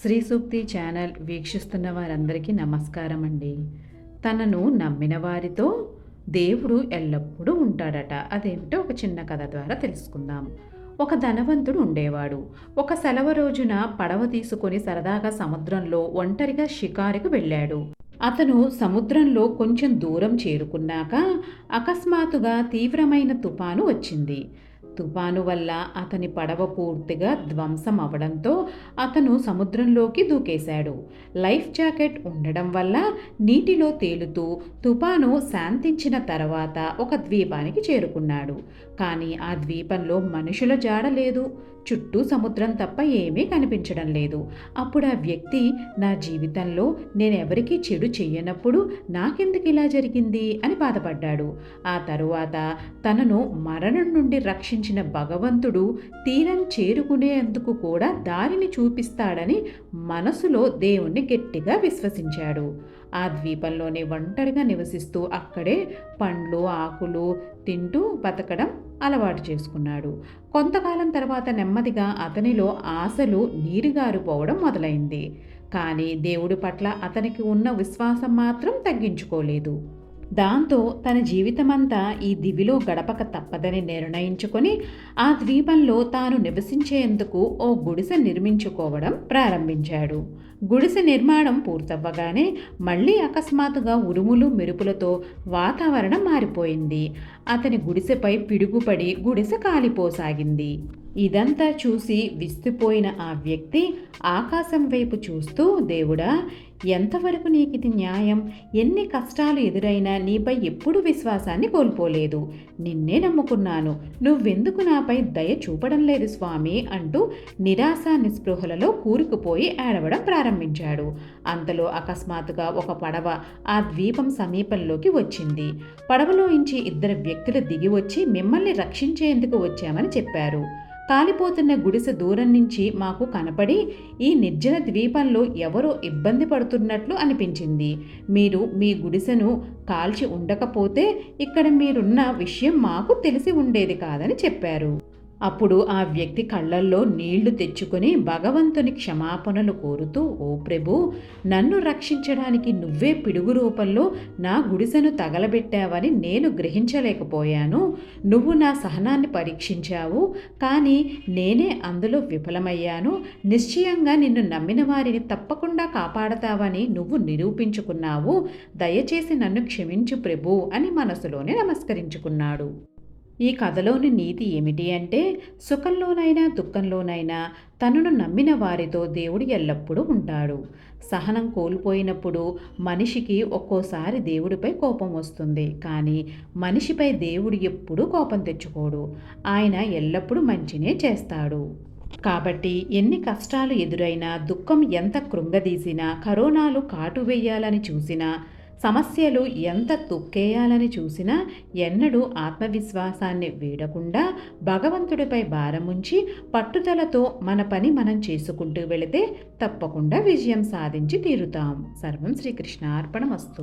శ్రీ సూక్తి channel వీక్షిస్తున్న వారందరికీ నమస్కారం అండి తనను నమ్మిన వారితో దేవుడు ఎల్లప్పుడూ ఉంటాడట. అదేమిటో ఒక చిన్న కథ ద్వారా తెలుసుకుందాం. ఒక ధనవంతుడు ఉండేవాడు. ఒక సెలవు రోజున పడవ తీసుకొని సరదాగా సముద్రంలో ఒంటరిగా షికారుకు వెళ్ళాడు. అతను సముద్రంలో కొంచెం దూరం చేరుకున్నాక అకస్మాత్తుగా తీవ్రమైన తుఫాను వచ్చింది. తుఫాను వల్ల అతని పడవ పూర్తిగా ధ్వంసం అవడంతో అతను సముద్రంలోకి దూకేశాడు. లైఫ్ జాకెట్ ఉండడం వల్ల నీటిలో తేలుతూ తుఫాను శాంతించిన తర్వాత ఒక ద్వీపానికి చేరుకున్నాడు. కానీ ఆ ద్వీపంలో మనుషుల జాడ లేదు. చుట్టూ సముద్రం తప్ప ఏమీ కనిపించడం లేదు. అప్పుడు ఆ వ్యక్తి నా జీవితంలో నేను ఎవరికీ చెడు చెయ్యనప్పుడు నాకెందుకు ఇలా జరిగింది? అని బాధపడ్డాడు. ఆ తరువాత తనను మరణం నుండి రక్షించిన భగవంతుడు తీరం చేరుకునేందుకు కూడా దారిని చూపిస్తాడని మనసులో దేవుణ్ణి గట్టిగా విశ్వసించాడు. ఆ ద్వీపంలోనే ఒంటరిగా నివసిస్తూ అక్కడే పండ్లు ఆకులు తింటూ బతకడం అలవాటు చేసుకున్నాడు. కొంతకాలం తర్వాత నెమ్మదిగా అతనిలో ఆశలు నీరుగారిపోవడం మొదలైంది. కానీ దేవుడి పట్ల అతనికి ఉన్న విశ్వాసం మాత్రం తగ్గించుకోలేదు. దాంతో తన జీవితమంతా ఈ దివిలో గడపక తప్పదని నిర్ణయించుకొని ఆ ద్వీపంలో తాను నివసించేందుకు ఓ గుడిసె నిర్మించుకోవడం ప్రారంభించాడు. గుడిసె నిర్మాణం పూర్తవ్వగానే మళ్ళీ అకస్మాత్తుగా ఉరుములు మెరుపులతో వాతావరణం మారిపోయింది. అతని గుడిసెపై పిడుగుపడి గుడిసె కాలిపోసాగింది. ఇదంతా చూసి విస్తుపోయిన ఆ వ్యక్తి ఆకాశం వైపు చూస్తూ దేవుడా ఎంతవరకు నీకు ఇది న్యాయం? ఎన్ని కష్టాలు ఎదురైనా నీపై ఎప్పుడు విశ్వాసాన్ని కోల్పోలేదు. నిన్నే నమ్ముకున్నాను. నువ్వెందుకు నాపై దయ చూపడం లేదు స్వామి అంటూ నిరాశ నిస్పృహలలో కూరుకుపోయి ఏడవడం ప్రారంభించాడు. అంతలో అకస్మాత్తుగా ఒక పడవ ఆ ద్వీపం సమీపంలోకి వచ్చింది. పడవలోంచి ఇద్దరు వ్యక్తులు దిగి వచ్చి మిమ్మల్ని రక్షించేందుకు వచ్చామని చెప్పారు. కాలిపోతున్న గుడిసె దూరం నుంచి మాకు కనపడి ఈ నిర్జన ద్వీపంలో ఎవరో ఇబ్బంది పడుతున్నట్లు అనిపించింది. మీరు మీ గుడిసెను కాల్చి ఉండకపోతే ఇక్కడ మీరున్న విషయం మాకు తెలిసి ఉండేది కాదని చెప్పారు. అప్పుడు ఆ వ్యక్తి కళ్ళల్లో నీళ్ళు తెచ్చుకొని భగవంతుని క్షమాపణలు కోరుతూ ఓ ప్రభు నన్ను రక్షించడానికి నువ్వే పిడుగు రూపంలో నా గుడిసెను తగలబెట్టావని నేను గ్రహించలేకపోయాను. నువ్వు నా సహనాన్ని పరీక్షించావు కానీ నేనే అందులో విఫలమయ్యాను. నిశ్చయంగా నిన్ను నమ్మిన వారిని తప్పకుండా కాపాడతావని నువ్వు నిరూపించుకున్నావు. దయచేసి నన్ను క్షమించు ప్రభు అని మనసులోనే నమస్కరించుకున్నాడు. ఈ కథలోని నీతి ఏమిటి అంటే సుఖంలోనైనా దుఃఖంలోనైనా తనను నమ్మిన వారితో దేవుడు ఎల్లప్పుడూ ఉంటాడు. సహనం కోల్పోయినప్పుడు మనిషికి ఒక్కోసారి దేవుడిపై కోపం వస్తుంది. కానీ మనిషిపై దేవుడు ఎప్పుడూ కోపం తెచ్చుకోడు. ఆయన ఎల్లప్పుడూ మంచినే చేస్తాడు. కాబట్టి ఎన్ని కష్టాలు ఎదురైనా దుఃఖం ఎంత కృంగదీసినా కరోనాలు కాటు వేయాలని చూసినా సమస్యలు ఎంత తొక్కేయాలని చూసినా ఎన్నడూ ఆత్మవిశ్వాసాన్ని వీడకుండా భగవంతుడిపై భారముంచి పట్టుదలతో మన పని మనం చేసుకుంటూ వెళితే తప్పకుండా విజయం సాధించి తీరుతాం. సర్వం శ్రీకృష్ణార్పణ అర్పణమస్తు